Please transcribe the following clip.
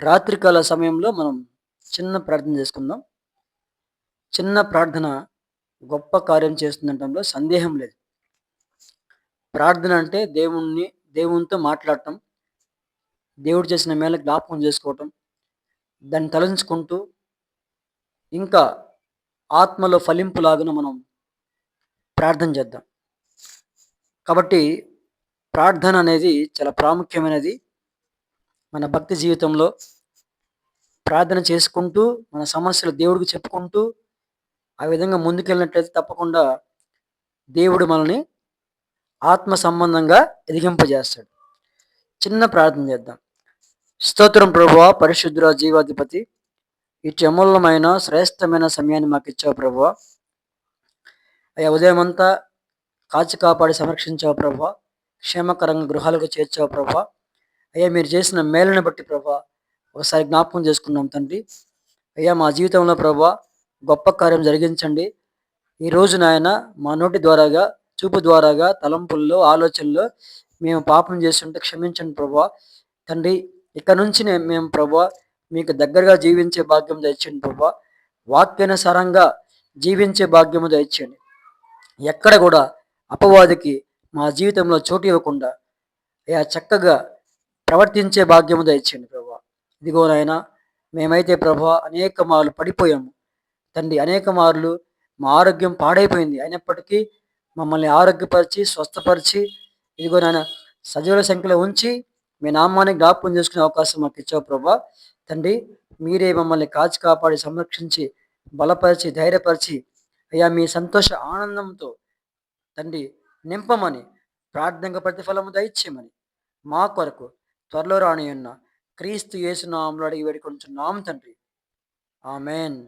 రాత్రికాల సమయంలో మనం చిన్న ప్రార్థన చేసుకుందాం. చిన్న ప్రార్థన గొప్ప కార్యం చేస్తుండటంలో సందేహం లేదు. ప్రార్థన అంటే దేవుణ్ణి దేవునితో మాట్లాడటం దేవుడు చేసిన మేళ జ్ఞాపకం చేసుకోవటం దాన్ని తలంచుకుంటూ ఇంకా ఆత్మలో ఫలింపులాగున మనం ప్రార్థన చేద్దాం. కాబట్టి ప్రార్థన అనేది చాలా ప్రాముఖ్యమైనది. మన భక్తి జీవితంలో ప్రార్థన చేసుకుంటూ మన సమస్యలు దేవుడికి చెప్పుకుంటూ ఆ విధంగా ముందుకెళ్ళినట్లయితే తప్పకుండా దేవుడు మనల్ని ఆత్మ సంబంధంగా ఎదిగింపజేస్తాడు. చిన్న ప్రార్థన చేద్దాం. స్తోత్రం ప్రభు పరిశుద్ధుర జీవాధిపతి ఇటు అమూల్యమైన శ్రేష్టమైన సమయాన్ని మాకు ఇచ్చావు ప్రభు అయ్యా ఉదయం అంతా కాచి కాపాడి సంరక్షించావు ప్రభు క్షేమకరంగా గృహాలకు చేర్చావు ప్రభు అయ్యా మీరు చేసిన మేలుని బట్టి ప్రభా ఒకసారి జ్ఞాపకం చేసుకున్నాం తండ్రి. అయ్యా మా జీవితంలో ప్రభా గొప్ప కార్యం జరిగించండి. ఈ నాయన మా నోటి ద్వారాగా చూపు ద్వారాగా తలంపుల్లో ఆలోచనలో మేము పాపం చేస్తుంటే క్షమించండి ప్రభా. తండ్రి ఇక్కడ నుంచి మేము ప్రభా మీకు దగ్గరగా జీవించే భాగ్యం తెచ్చండి ప్రభా. వాక్యానుసారంగా జీవించే భాగ్యము తెచ్చండి ఎక్కడ కూడా అపవాదికి మా జీవితంలో చోటు ఇవ్వకుండా అయ్యా చక్కగా ప్రవర్తించే భాగ్యము దయచేయండి ప్రభా. ఇదిగో నాయన మేమైతే ప్రభా అనేక మార్లు పడిపోయాము. తండ్రి అనేక మార్లు మా ఆరోగ్యం పాడైపోయింది. అయినప్పటికీ మమ్మల్ని ఆరోగ్యపరిచి స్వస్థపరిచి ఇదిగో నాయన సజీవుల సంఖ్యలో ఉంచి మీ నామాన్ని జ్ఞాపకం చేసుకునే అవకాశం మాకు ఇచ్చావు ప్రభా. తండ్రి మీరే మమ్మల్ని కాచి కాపాడి సంరక్షించి బలపరిచి ధైర్యపరిచి అయ్యా మీ సంతోష ఆనందంతో తండ్రి నింపమని ప్రార్థన ప్రతిఫలము దయచేయమని మా కొరకు త్వరలో రాని ఉన్న క్రీస్తు యేసునామంలో అడిగి వేడుకొంచున్నాం తండ్రి. ఆమెన్.